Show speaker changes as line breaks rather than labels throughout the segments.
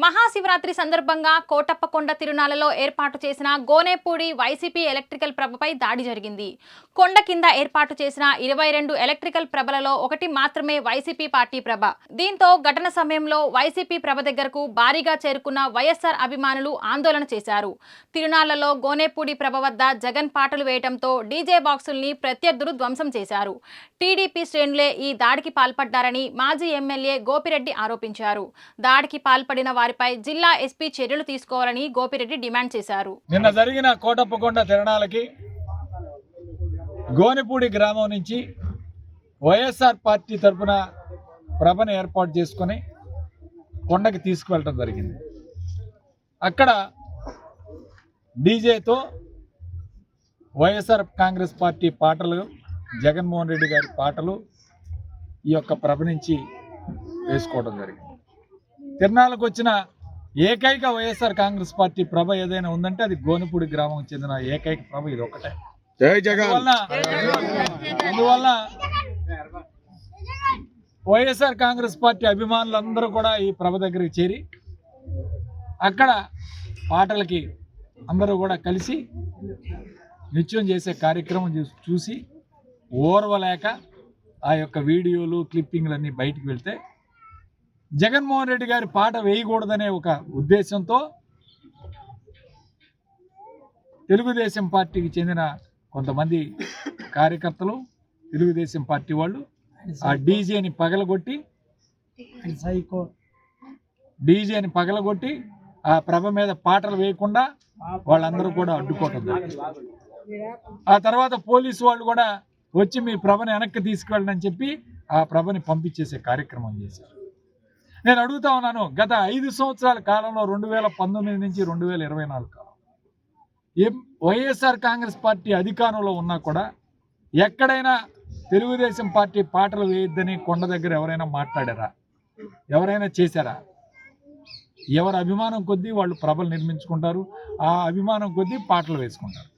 మహాశివరాత్రి సందర్భంగా కోటప్పకొండ తిరునాలలో ఏర్పాటు చేసిన గోనేపూడి వైసీపీ ఎలక్ట్రికల్ ప్రభపై దాడి జరిగింది. కొండ కింద ఏర్పాటు చేసిన ఇరవై రెండు ఎలక్ట్రికల్ ప్రభలలో ఒకటి మాత్రమే వైసీపీ పార్టీ ప్రభ. దీంతో ఘటన సమయంలో వైసీపీ ప్రభ దగ్గరకు భారీగా చేరుకున్న వైఎస్ఆర్ అభిమానులు ఆందోళన చేశారు. తిరునాళ్ళలో గోనేపూడి ప్రభ వద్ద జగన్ పాటలు వేయడంతో డీజే బాక్సుల్ని ప్రత్యర్థులు ధ్వంసం చేశారు. టీడీపీ శ్రేణులే ఈ దాడికి పాల్పడ్డారని మాజీ ఎమ్మెల్యే గోపిరెడ్డి ఆరోపించారు. దాడికి పాల్పడిన వారిపై జిల్లా ఎస్పీ చర్యలు తీసుకోవాలని గోపిరెడ్డి డిమాండ్ చేశారు.
నిన్న జరిగిన కోటప్పకొండ తిరణాలకి గోనిపూడి గ్రామం నుంచి వైఎస్ఆర్ పార్టీ తరఫున ప్రభను ఏర్పాటు చేసుకొని కొండకి తీసుకువెళ్ళటం జరిగింది. అక్కడ డీజేతో వైఎస్ఆర్ కాంగ్రెస్ పార్టీ పాటలు జగన్మోహన్ రెడ్డి గారి పాటలు ఈ యొక్క ప్రభ నుంచి వేసుకోవడం జరిగింది. తిరణాలకు వచ్చిన ఏకైక వైఎస్ఆర్ కాంగ్రెస్ పార్టీ ప్రభ ఏదైనా ఉందంటే అది గోనిపూడి గ్రామం చెందిన ఏకైక ప్రభ ఇది ఒకటే. అందువల్ల వైఎస్ఆర్ కాంగ్రెస్ పార్టీ అభిమానులందరూ కూడా ఈ ప్రభ దగ్గరికి చేరి అక్కడ పాటలకి అందరూ కూడా కలిసి నృత్యం చేసే కార్యక్రమం చూసి ఓర్వలేక ఆ యొక్క వీడియోలు క్లిప్పింగ్లన్నీ బయటికి వెళ్తే జగన్మోహన్ రెడ్డి గారి పాట వేయకూడదనే ఒక ఉద్దేశంతో తెలుగుదేశం పార్టీకి చెందిన కొంతమంది కార్యకర్తలు తెలుగుదేశం పార్టీ వాళ్ళు ఆ డీజేని పగలగొట్టి డీజేని పగలగొట్టి ఆ ప్రభ మీద పాటలు వేయకుండా వాళ్ళందరూ కూడా అడ్డుకోవటం. ఆ తర్వాత పోలీసు వాళ్ళు కూడా వచ్చి మీ ప్రభని వెనక్కి తీసుకువెళ్ళని అని చెప్పి ఆ ప్రభని పంపించేసే కార్యక్రమం చేశారు. నేను అడుగుతా ఉన్నాను గత ఐదు సంవత్సరాల కాలంలో రెండు వేల పంతొమ్మిది నుంచి రెండు వేల ఇరవై నాలుగు కాలం. ఏం వైఎస్ఆర్ కాంగ్రెస్ పార్టీ అధికారంలో ఉన్నా కూడా ఎక్కడైనా తెలుగుదేశం పార్టీ పాటలు వేయొద్దని కొండ దగ్గర ఎవరైనా మాట్లాడారా? ఎవరైనా చేశారా? ఎవరి అభిమానం కొద్దీ వాళ్ళు ప్రభలు నిర్మించుకుంటారు ఆ అభిమానం కొద్దీ పాటలు వేసుకుంటారు.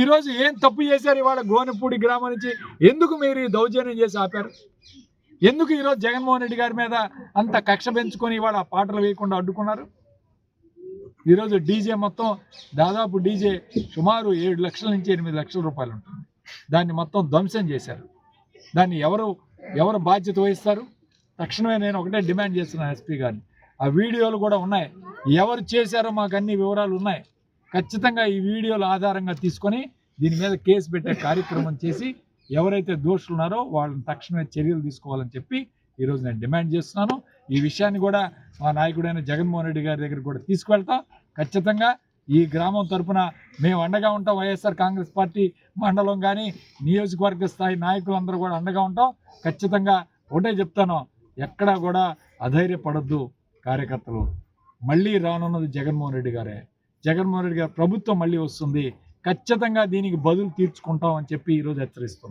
ఈరోజు ఏం తప్పు చేశారు ఇవాళ గోనెపూడి గ్రామం నుంచి? ఎందుకు మీరు దౌర్జన్యం చేసి ఆపారు? ఎందుకు ఈరోజు జగన్మోహన్ రెడ్డి గారి మీద అంత కక్ష పెంచుకొని ఇవాళ ఆ పాటలు వేయకుండా అడ్డుకున్నారు? ఈరోజు డీజే మొత్తం దాదాపు డీజే సుమారు ఏడు లక్షల నుంచి ఎనిమిది లక్షల రూపాయలు ఉంటుంది. దాన్ని మొత్తం ధ్వంసం చేశారు. దాన్ని ఎవరు ఎవరు బాధ్యత వహిస్తారు? తక్షణమే నేను ఒకటే డిమాండ్ చేస్తున్నాను ఎస్పీ గారిని. ఆ వీడియోలు కూడా ఉన్నాయి. ఎవరు చేశారో మాకు అన్ని వివరాలు ఉన్నాయి. ఖచ్చితంగా ఈ వీడియోల ఆధారంగా తీసుకొని దీని మీద కేసు పెట్టే కార్యక్రమం చేసి ఎవరైతే దోషులు ఉన్నారో వాళ్ళని తక్షణమే చర్యలు తీసుకోవాలని చెప్పి ఈరోజు నేను డిమాండ్ చేస్తున్నాను. ఈ విషయాన్ని కూడా మా నాయకుడైన జగన్మోహన్ రెడ్డి గారి దగ్గర కూడా తీసుకువెళ్తాం. ఖచ్చితంగా ఈ గ్రామం తరపున మేము అండగా ఉంటాం. వైఎస్ఆర్ కాంగ్రెస్ పార్టీ మండలం కానీ నియోజకవర్గ స్థాయి నాయకులందరూ కూడా అండగా ఉంటాం. ఖచ్చితంగా ఒకటే చెప్తాను ఎక్కడా కూడా అధైర్యపడద్దు కార్యకర్తలు. మళ్ళీ రానున్నది జగన్మోహన్ రెడ్డి గారే. జగన్మోహన్ రెడ్డి గారు ప్రభుత్వం మళ్ళీ వస్తుంది. ఖచ్చితంగా దీనికి బదులు తీర్చుకుంటాం అని చెప్పి ఈరోజు హెచ్చరిస్తున్నాం.